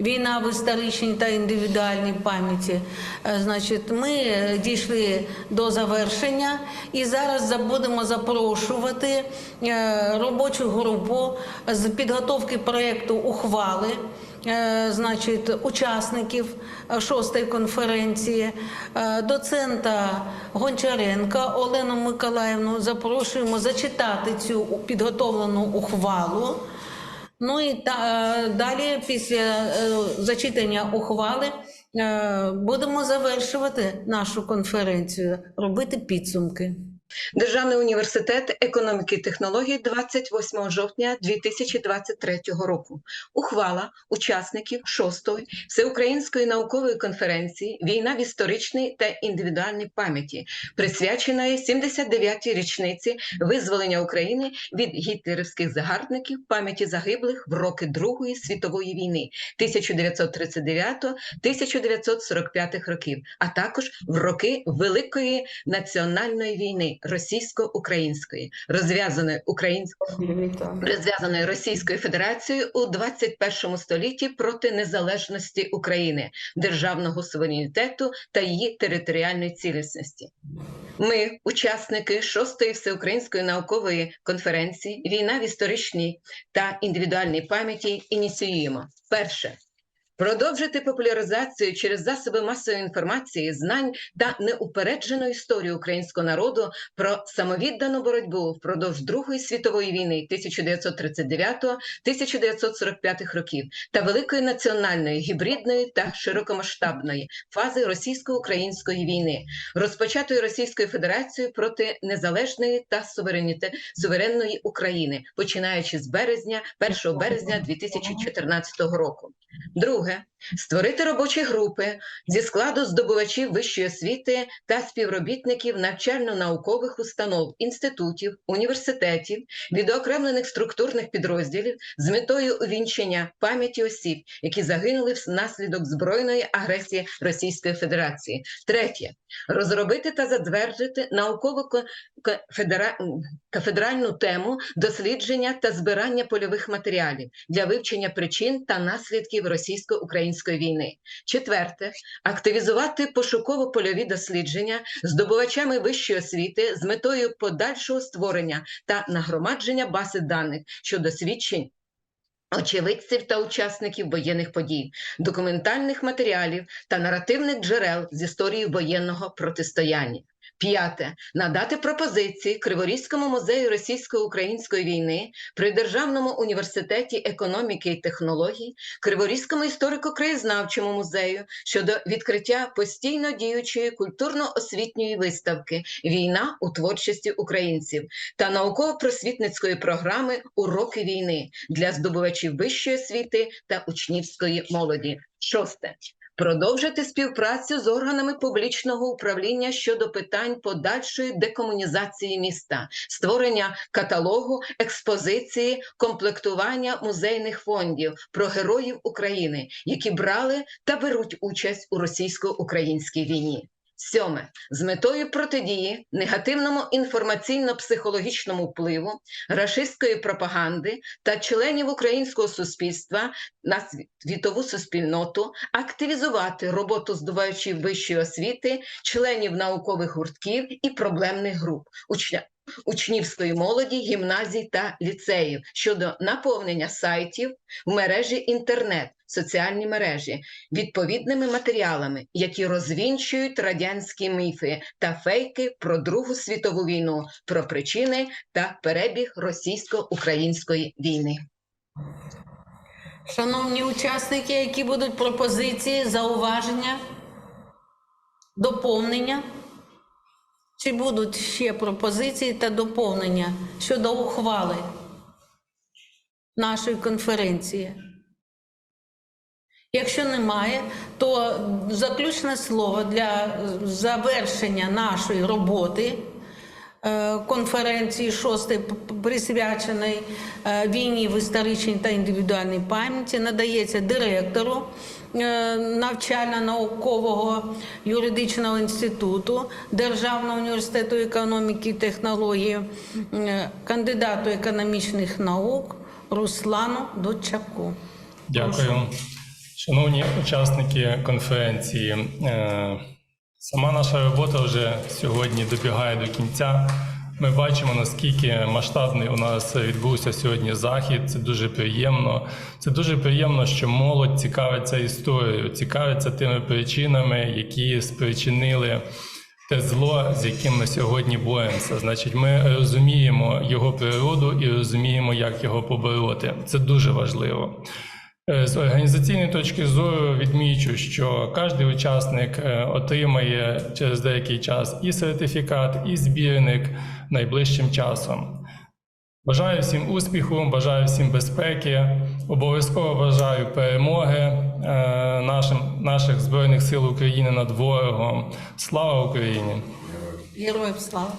Війна в історичній та індивідуальній пам'яті. Е, Значить, ми е, дійшли до завершення і зараз будемо запрошувати е, робочу групу з підготовки проєкту ухвали. Значить, учасників шостої конференції, доцента Гончаренка Олену Миколаївну запрошуємо зачитати цю підготовлену ухвалу. Ну і та, е, далі, після е, зачитання ухвали, е, будемо завершувати нашу конференцію, робити підсумки. Державний університет економіки і технологій 28 жовтня 2023 року. Ухвала учасників 6-ї всеукраїнської наукової конференції Війна в історичній та індивідуальній пам'яті, присвяченої 79-й річниці визволення України від гітлерівських загарбників пам'яті загиблих в роки Другої світової війни 1939-1945 років, а також в роки Великої національної війни російсько-української, розв'язаної українською розв'язаної Російською Федерацією у 21 столітті проти незалежності України, державного суверенітету та її територіальної цілісності. Ми, учасники шостої всеукраїнської наукової конференції Війна в історичній та індивідуальній пам'яті ініціюємо перше. Продовжити популяризацію через засоби масової інформації знань та неупереджену історію українського народу про самовіддану боротьбу впродовж Другої світової війни 1939-1945 років та великої національної гібридної та широкомасштабної фази російсько-української війни, розпочатої Російською Федерацією проти незалежної та суверенної України, починаючи з березня, 1 березня 2014 року. Друге Torre створити робочі групи зі складу здобувачів вищої освіти та співробітників навчально-наукових установ, інститутів, університетів, відокремлених структурних підрозділів з метою увінчення пам'яті осіб, які загинули внаслідок збройної агресії Російської Федерації. Третє розробити та затвердити науково кафедральну тему дослідження та збирання польових матеріалів для вивчення причин та наслідків російсько-української війни. Четверте активізувати пошуково-польові дослідження здобувачами вищої освіти з метою подальшого створення та нагромадження бази даних щодо свідчень. Очевидців та учасників воєнних подій, документальних матеріалів та наративних джерел з історії воєнного протистояння. П'яте надати пропозиції Криворізькому музею російсько-української війни при Державному університеті економіки і технологій, Криворізькому історико-краєзнавчому музею щодо відкриття постійно діючої культурно-освітньої виставки Війна у творчості українців та науково-просвітницької програми Уроки війни для здобувачів вищої освіти та учнівської молоді. Шосте. Продовжити співпрацю з органами публічного управління щодо питань подальшої декомунізації міста, створення каталогу, експозиції, комплектування музейних фондів про героїв України, які брали та беруть участь у російсько-українській війні. Сьоме з метою протидії негативному інформаційно-психологічному впливу рашистської пропаганди та членів українського суспільства на світову суспільноту активізувати роботу здобувачів вищої освіти, членів наукових гуртків і проблемних груп. Учня Учнівської молоді, гімназій та ліцеїв щодо наповнення сайтів в мережі інтернет, соціальні мережі відповідними матеріалами, які розвінчують радянські міфи та фейки про Другу світову війну, про причини та перебіг російсько-української війни. Шановні учасники, які будуть пропозиції, зауваження, доповнення? Чи будуть ще пропозиції та доповнення щодо ухвали нашої конференції? Якщо немає, то заключне слово для завершення нашої роботи е, конференції шостої присвяченої е, війні в історичній та індивідуальній пам'яті надається директору е, навчально-наукового юридичного інституту Державного університету економіки і технології, кандидату економічних наук Руслану Дочаку. Дякую. Шановні учасники конференції, е, сама наша робота вже сьогодні добігає до кінця. Ми бачимо, наскільки масштабний у нас відбувся сьогодні захід. Це дуже приємно. Це дуже приємно, що молодь цікавиться історією, цікавиться тими причинами, які спричинили те зло, з яким ми сьогодні боремося. Значить, ми розуміємо його природу і розуміємо, як його побороти. Це дуже важливо. Е, З організаційної точки зору відмічу, що кожен учасник е, отримає через деякий час і сертифікат, і збірник найближчим часом. Бажаю всім успіху, бажаю всім безпеки. Обов'язково бажаю перемоги е, нашим, наших Збройних сил України над ворогом. Слава Україні! Героїв слава!